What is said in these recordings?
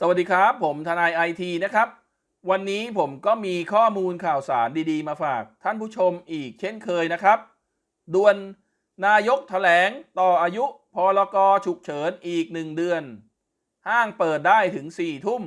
สวัสดีครับ ผมทนายไอทีนะครับ วันนี้ผมก็มีข้อมูลข่าวสารดีๆ มาฝากท่านผู้ชมอีกเช่นเคยนะครับด่วนนายกแถลงต่ออายุพรกฉุกเฉินอีกหนึ่งเดือน ห้างเปิดได้ถึง4ี่ทุ่ม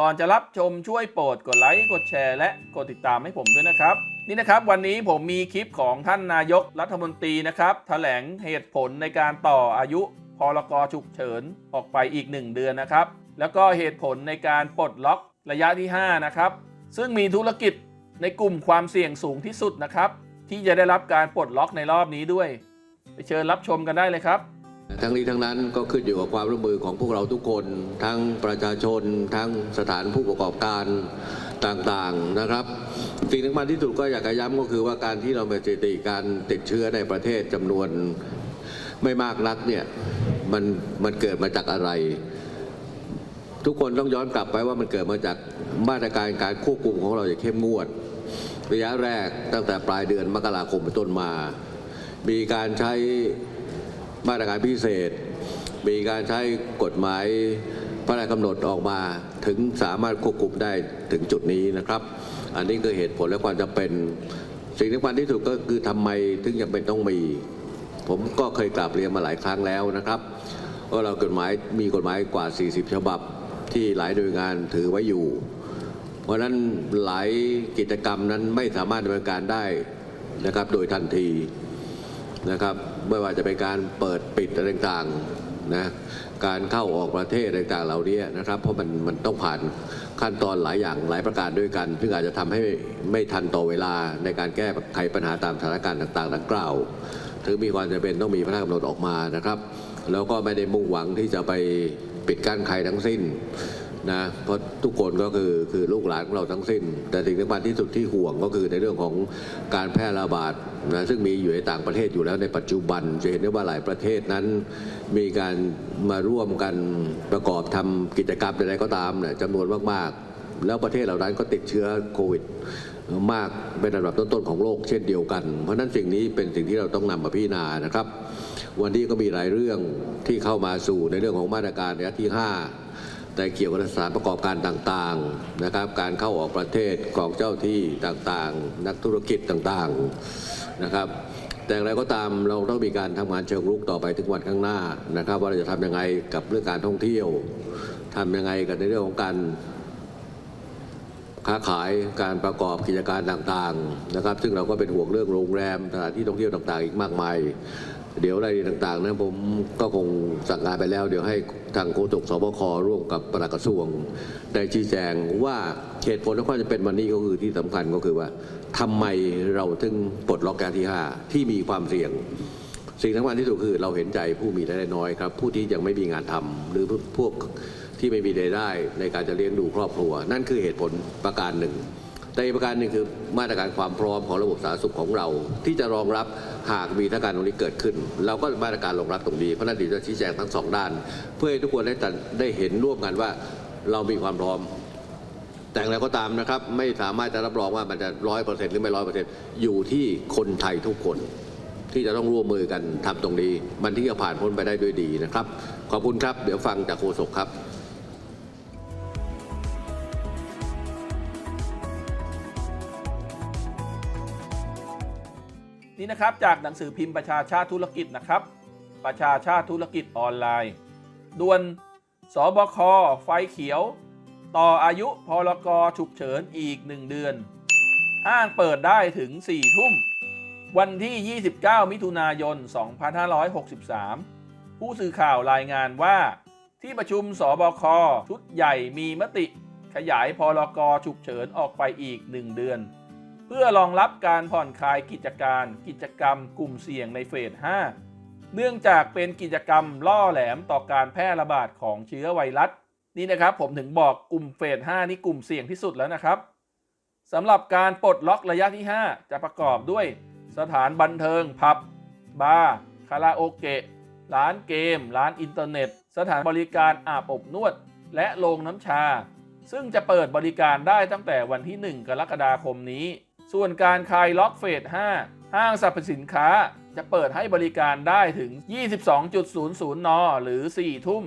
ก่อนจะรับชมช่วยโปรดกดไลค์กดแชร์และกดติดตามให้ผมด้วยนะครับ นี่นะครับวันนี้ผมมีคลิปของท่านนายกรัฐมนตรีนะครับแถลงเหตุผลในการต่ออายุพรกฉุกเฉินออกไปอีก 1 เดือนนะครับ แล้วก็เหตุผลในการปลดล็อกระยะที่ 5 นะครับ ซึ่งมีธุรกิจในกลุ่มความเสี่ยงสูงที่สุดนะครับ ที่จะได้รับการปลดล็อกในรอบนี้ด้วย ไปเชิญรับชมกันได้เลยครับ ทั้งนี้ทั้งนั้นก็ขึ้นอยู่กับความร่วมมือของพวกเราทุกคน ทั้งประชาชน ทั้งสถานผู้ประกอบการต่างๆนะครับสิ่งสำคัญที่สุดก็อยากจะย้ำก็คือว่าการที่เรามีสถิติการติดเชื้อในประเทศจำนวนไม่มากนักเนี่ยมันมันเกิดมาจากอะไร ทุกคนต้องย้อนกลับไปว่ามันเกิดมาจากมาตรการการควบคุมของเราอย่างเข้มงวด ระยะแรกตั้งแต่ปลายเดือนมกราคมเป็นต้นมา มีการใช้ มาตรการพิเศษ มีการใช้กฎหมายพระราชกำหนดออกมาถึงสามารถควบคุมได้ถึงจุดนี้นะครับ อันนี้คือเหตุผลและความจำเป็น สิ่งที่สำคัญที่สุดก็คือทำไมถึงจำเป็นต้องมี ผมก็เคยกราบเรียนมาหลายครั้งแล้วนะครับว่าเรากฎหมายมีกฎหมายกว่า 40 ฉบับที่หลายหน่วยงานถือไว้อยู่ เพราะฉะนั้นหลายกิจกรรมนั้นไม่สามารถดำเนินการได้นะครับโดยทันทีนะครับ ไม่ว่าจะเป็นการเปิดปิดอะไรต่างๆนะการเข้าออกประเทศอะไรต่างๆเหล่านี้นะครับ เพราะมันมันต้องผ่านขั้นตอนหลายอย่างหลายประการด้วยกัน ซึ่งอาจจะทำให้ไม่ทันต่อเวลาในการแก้ไขปัญหาตามสถานการณ์ต่างๆ ดังกล่าว ถึงมีความจำเป็นต้องมีพระราชกำหนดออกมานะครับ แล้วก็ไม่ได้มุ่งหวังที่จะไปปิดกั้นใครทั้งสิ้น นะเพราะทุกคนก็คือคือลูกหลานของเราทั้งสิ้น แต่สิ่งสำคัญที่สุดที่ห่วงก็คือในเรื่องของการแพร่ระบาดนะซึ่งมีอยู่ในต่างประเทศอยู่แล้วในปัจจุบันจะเห็นได้ว่าหลายประเทศนั้น มีการมาร่วมกันประกอบทำกิจกรรมใดๆก็ตามเนี่ยจำนวนมากๆ แล้วประเทศเหล่านั้นก็ติดเชื้อโควิดมากเป็นระดับต้นๆของโลกเช่นเดียวกัน เพราะฉะนั้นสิ่งนี้เป็นสิ่งที่เราต้องนำมาพิจารณานะครับ วันนี้ก็มีหลายเรื่องที่เข้ามาสู่ในเรื่องของมาตรการระยะที่ 5 แต่เกี่ยวกับสถานประกอบการต่างๆนะครับ การเข้าออกประเทศของเจ้าที่ต่างๆ นักธุรกิจต่างๆนะครับ แต่อย่างไรก็ตามเราต้องมีการทำงานเชิงรุกต่อไปถึงวันข้างหน้านะครับ ว่าเราจะทำยังไงกับเรื่องการท่องเที่ยวทำยังไงกับในเรื่องของการค้าขายการประกอบกิจการต่างๆนะครับ ซึ่งเราก็เป็นห่วงเรื่องโรงแรมสถานที่ท่องเที่ยวต่างๆ อีกมากมาย เดี๋ยวรายละเอียดต่างๆนะผมก็คงสั่งงานไปแล้ว เดี๋ยวให้ทางโฆษกสบคร่วมกับปลัดกระทรวงได้ชี้แจงว่าเหตุผลและความจะเป็นวันนี้ก็คือที่สำคัญก็คือว่าทำไมเราถึงปลดล็อกการที่ 5 ที่มีความเสี่ยง สิ่งสำคัญที่สุดคือเราเห็นใจผู้มีรายได้น้อยครับ ผู้ที่ยังไม่มีงานทำหรือพวกที่ไม่มีรายได้ในการจะเลี้ยงดูครอบครัว นั่นคือเหตุผลประการหนึ่ง แต่อีกประการหนึ่งคือมาตรการความพร้อมของระบบสาธารณสุขของเรา ที่จะรองรับหากมีสถานการณ์ตรงนี้เกิดขึ้น เราก็มาตรการรองรับตรงนี้เพราะนั้นดีจะชี้แจงทั้งสองด้าน เพื่อให้ทุกคนได้ได้เห็นร่วมกันว่าเรามีความพร้อม แต่อย่างไรก็ตามนะครับ ไม่สามารถจะรับรองว่ามันจะร้อยเปอร์เซ็นต์หรือไม่ร้อยเปอร์เซ็นต์อยู่ที่คนไทยทุกคน ที่จะต้องร่วมมือกันทำตรงนี้ มันที่จะผ่านพ้นไปได้ด้วยดีนะครับ ขอบคุณครับ เดี๋ยวฟังจากโฆษกครับ นี่นะครับจากหนังสือพิมพ์ประชาชาติธุรกิจนะครับ ประชาชาติธุรกิจออนไลน์ด่วนสบคไฟเขียว ต่ออายุพรกฉุกเฉินอีก 1 เดือน ห้างเปิดได้ถึง 4 ทุ่ม วันที่ 29 มิถุนายน 2563 ผู้สื่อข่าวรายงานว่า ที่ประชุมสบคชุดใหญ่มีมติ ขยายพรกฉุกเฉินออกไปอีก 1 เดือน เพื่อรองรับการผ่อนคลายกิจการกิจกรรมกลุ่มเสี่ยงในเฟส 5 เนื่องจากเป็นกิจกรรมล่อแหลมต่อการแพร่ระบาดของเชื้อไวรัส นี่นะครับผมถึงบอกกลุ่มเฟส 5 นี่กลุ่มเสี่ยงที่สุดแล้วนะครับสำหรับการปลดล็อกระยะที่ 5 จะประกอบด้วย สถานบันเทิง ผับ บาร์ คาราโอเกะ ร้านเกม ร้านอินเทอร์เน็ต สถานบริการอาบอบนวด และโรงน้ำชา ซึ่งจะเปิดบริการได้ตั้งแต่วันที่ 1 กรกฎาคมนี้ ส่วนการคลายล็อกเฟส 5 ห้างสรรพสินค้าจะเปิดให้บริการได้ถึง 22.00 น หรือ 4 ทุ่ม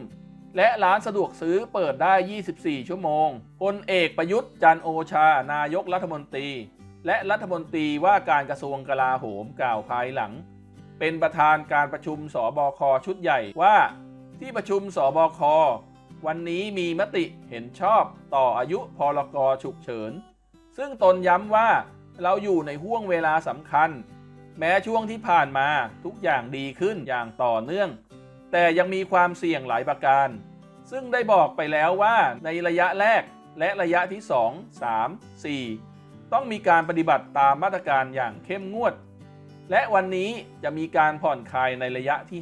และร้านสะดวกซื้อเปิดได้ 24 ชั่วโมง พลเอกประยุทธ์จันโอชา นายกรัฐมนตรี และรัฐมนตรีว่าการกระทรวงกลาโหมกล่าวภายหลัง เป็นประธานการประชุมสบคชุดใหญ่ว่า ที่ประชุมสบควันนี้มีมติเห็นชอบต่ออายุพรกฉุกเฉิน ซึ่งตนย้ำว่า เราอยู่ในห่วงเวลาสำคัญ แม้ช่วงที่ผ่านมาทุกอย่างดีขึ้นอย่างต่อเนื่อง แต่ยังมีความเสี่ยงหลายประการ ซึ่งได้บอกไปแล้วว่าในระยะแรกและระยะที่ 2 3 4 ต้องมีการปฏิบัติตามมาตรการอย่างเข้มงวด และวันนี้จะมีการผ่อนคลายในระยะที่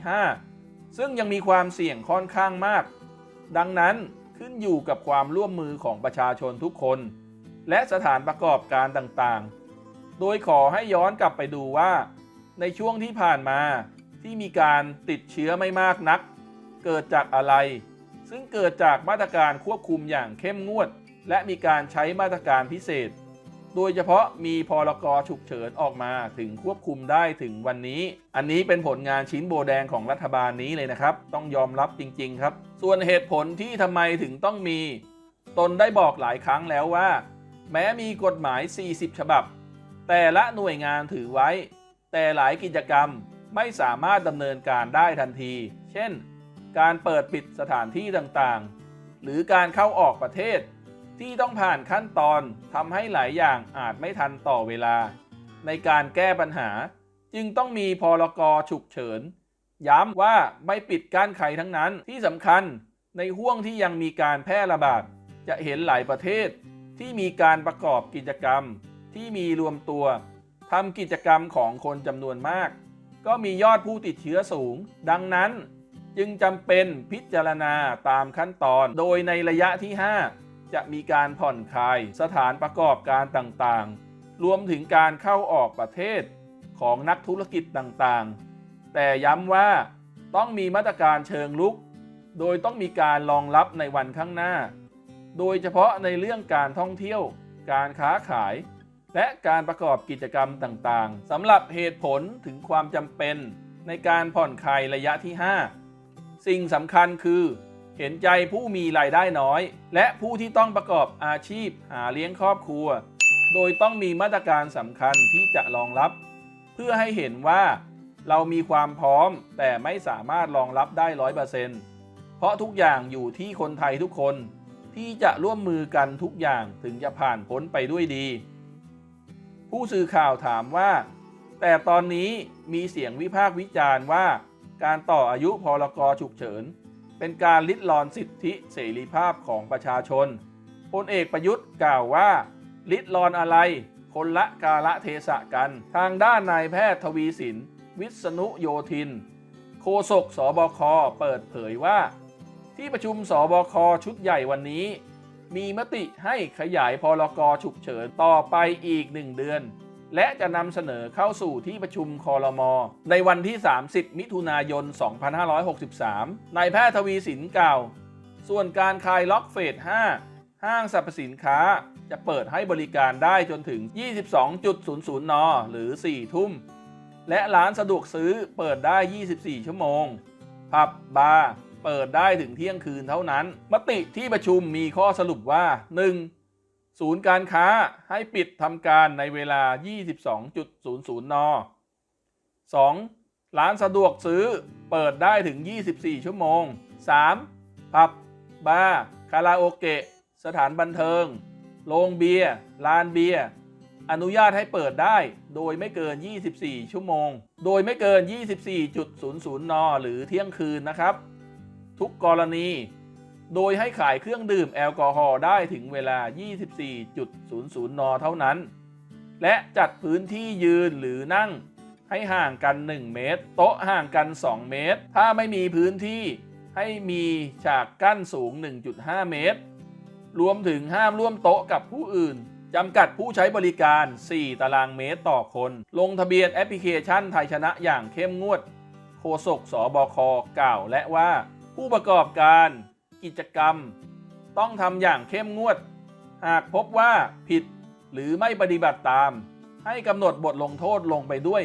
5 ซึ่งยังมีความเสี่ยงค่อนข้างมาก ดังนั้นขึ้นอยู่กับความร่วมมือของประชาชนทุกคน และสถานประกอบการต่างๆ โดยขอให้ย้อนกลับไปดูว่า ในช่วงที่ผ่านมาที่มีการติดเชื้อไม่มากนัก เกิดจากอะไร ซึ่งเกิดจากมาตรการควบคุมอย่างเข้มงวด และมีการใช้มาตรการพิเศษ โดยเฉพาะมีพรกฉุกเฉินออกมาถึงควบคุมได้ถึงวันนี้ อันนี้เป็นผลงานชิ้นโบแดงของรัฐบาลนี้เลยนะครับ ต้องยอมรับจริง ๆ ครับ ส่วนเหตุผลที่ทำไมถึงต้องมี ตนได้บอกหลายครั้งแล้วว่า แม้มีกฎหมาย 40 ฉบับ แต่ละหน่วยงานถือไว้ แต่หลายกิจกรรมไม่สามารถดำเนินการได้ทันที เช่น การเปิดปิดสถานที่ต่างๆ หรือการเข้าออกประเทศ ที่ต้องผ่านขั้นตอนทำให้หลายอย่างอาจไม่ทันต่อเวลา ในการแก้ปัญหา จึงต้องมีพรกฉุกเฉิน ย้ำว่าไม่ปิดกั้นใครทั้งนั้นที่สำคัญในห่วงที่ยังมีการแพร่ระบาดจะเห็นหลายประเทศที่มีการประกอบกิจกรรม ที่มีรวมตัวทำกิจกรรมของคนจำนวนมาก ก็มียอดผู้ติดเชื้อสูง ดังนั้นจึงจำเป็นพิจารณาตามขั้นตอน โดยในระยะที่ 5 จะมีการผ่อนคลายสถานประกอบการต่างๆ รวมถึงการเข้าออกประเทศของนักธุรกิจต่างๆ แต่ย้ำว่าต้องมีมาตรการเชิงลุก โดยต้องมีการรองรับในวันข้างหน้า โดยเฉพาะในเรื่องการท่องเที่ยว การค้าขาย และการประกอบกิจกรรมต่างๆสำหรับเหตุผลถึงความจำเป็นในการผ่อนคลายระยะที่ 5 สิ่งสำคัญคือ เห็นใจผู้มีรายได้น้อย และผู้ที่ต้องประกอบอาชีพหาเลี้ยงครอบครัว โดยต้องมีมาตรการสำคัญที่จะรองรับ เพื่อให้เห็นว่าเรามีความพร้อมแต่ไม่สามารถรองรับได้ร้อยเปอร์เซ็นต์เพราะทุกอย่างอยู่ที่คนไทยทุกคน ที่จะร่วมมือกันทุกอย่างถึงจะผ่านพ้นไปด้วยดี ผู้สื่อข่าวถามว่า แต่ตอนนี้มีเสียงวิพากษ์วิจารณ์ว่า การต่ออายุพรกฉุกเฉิน เป็นการลิดรอนสิทธิเสรีภาพของประชาชนพลเอกประยุทธ์กล่าวว่า ลิดรอนอะไร คนละกาละเทศะกัน ทางด้านนายแพทย์ทวีสิน วิษณุโยธิน โฆษกสบคเปิดเผยว่า ที่ประชุมสบคชุดใหญ่วันนี้ มีมติให้ขยายพรกฉุกเฉินต่อไปอีก 1 เดือน และจะนำเสนอเข้าสู่ที่ประชุมคอรมอในวันที่ 30 มิถุนายน 2563นายแพทย์ทวีสินกล่าว ส่วนการคลายล็อกเฟส 5 ห้างสรรพสินค้าจะเปิดให้บริการได้จนถึง 22.00 น หรือ 4 ทุ่ม และร้านสะดวกซื้อเปิดได้ 24 ชั่วโมง ผับบาร์ เปิดได้ถึงเที่ยงคืนเท่านั้น มติที่ประชุมมีข้อสรุปว่า 1. ศูนย์การค้าให้ปิดทำการในเวลา 22.00 น 2. ร้านสะดวกซื้อเปิดได้ถึง 24 ชั่วโมง 3. ผับ บาร์ คาราโอเกะ สถานบันเทิง โรงเบียร์ ลานเบียร์ อนุญาตให้เปิดได้ โดยไม่เกิน 24 ชั่วโมง โดยไม่เกิน 24.00 น หรือเที่ยงคืนนะครับ ทุกกรณี โดยให้ขายเครื่องดื่มแอลกอฮอล์ได้ถึงเวลา 24.00 น เท่านั้น และจัดพื้นที่ยืนหรือนั่งให้ห่างกัน 1 เมตร โต๊ะห่างกัน 2 เมตร ถ้าไม่มีพื้นที่ให้มีฉากกั้นสูง 1.5 เมตร รวมถึงห้ามร่วมโต๊ะกับผู้อื่นจำกัดผู้ใช้บริการ 4 ตารางเมตรต่อคน ลงทะเบียนแอปพลิเคชันไทยชนะอย่างเข้มงวด โฆษกสบคกล่าวและว่า ผู้ประกอบการกิจกรรม ต้องทำอย่างเข้มงวด หากพบว่าผิดหรือไม่ปฏิบัติตาม ให้กำหนดบทลงโทษลงไปด้วย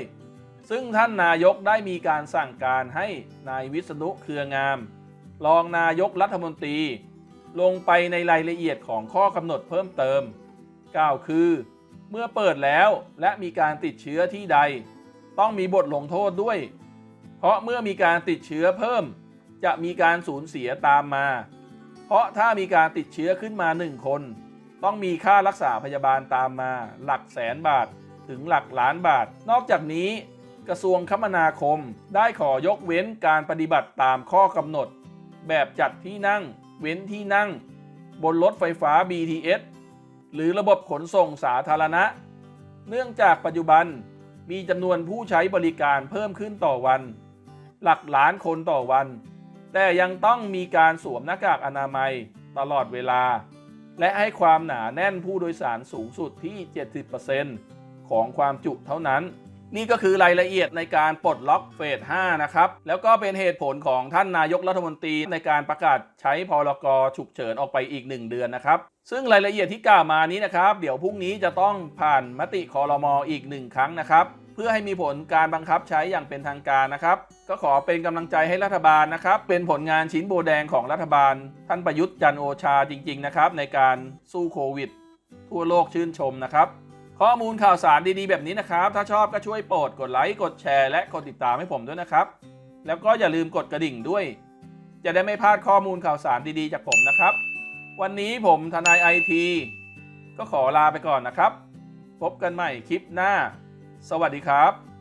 ซึ่งท่านนายกได้มีการสั่งการให้นายวิษณุเครืองาม รองนายกรัฐมนตรี ลงไปในรายละเอียดของข้อกำหนดเพิ่มเติม กล่าวคือ เมื่อเปิดแล้วและมีการติดเชื้อที่ใด ต้องมีบทลงโทษด้วย เพราะเมื่อมีการติดเชื้อเพิ่ม จะมีการสูญเสียตามมา เพราะถ้ามีการติดเชื้อขึ้นมา 1 คน ต้องมีค่ารักษาพยาบาลตามมา หลักแสนบาทถึงหลักล้านบาท นอกจากนี้ กระทรวงคมนาคมได้ขอยกเว้นการปฏิบัติตามข้อกำหนด แบบจัดที่นั่ง เว้นที่นั่ง บนรถไฟฟ้า BTS หรือระบบขนส่งสาธารณะ เนื่องจากปัจจุบันมีจำนวนผู้ใช้บริการเพิ่มขึ้นต่อวัน หลักล้านคนต่อวัน แต่ยังต้องมีการสวมหน้ากากอนามัยตลอดเวลา และให้ความหนาแน่นผู้โดยสารสูงสุดที่ 70%ของความจุเท่านั้น นี่ก็คือรายละเอียดในการปลดล็อกเฟส 5 นะครับ แล้วก็เป็นเหตุผลของท่านนายกรัฐมนตรีในการประกาศใช้พรกฉุกเฉินออกไปอีก 1 เดือนนะครับ ซึ่งรายละเอียดที่กล่าวมานี้นะครับ เดี๋ยวพรุ่งนี้จะต้องผ่านมติคอรมออีก 1 ครั้งนะครับ พื่อให้มีผลการบังคับใช้อย่างเป็นทางการนะครับ ก็ขอเป็นกำลังใจให้รัฐบาลนะครับ เป็นผลงานชิ้นโบแดงของรัฐบาล ท่านประยุทธ์จันโอชาจริง ๆ นะครับ ในการสู้โควิด ทั่วโลกชื่นชมนะครับ ข้อมูลข่าวสารดีๆ แบบนี้นะครับ ถ้าชอบก็ช่วยโปรดกดไลค์กดแชร์และกดติดตามให้ผมด้วยนะครับ แล้วก็อย่าลืมกดกระดิ่งด้วย จะได้ไม่พลาดข้อมูลข่าวสารดีๆ จากผมนะครับ วันนี้ผมทนายไอทีก็ขอลาไปก่อนนะครับ พบกันใหม่คลิปหน้า สวัสดีครับ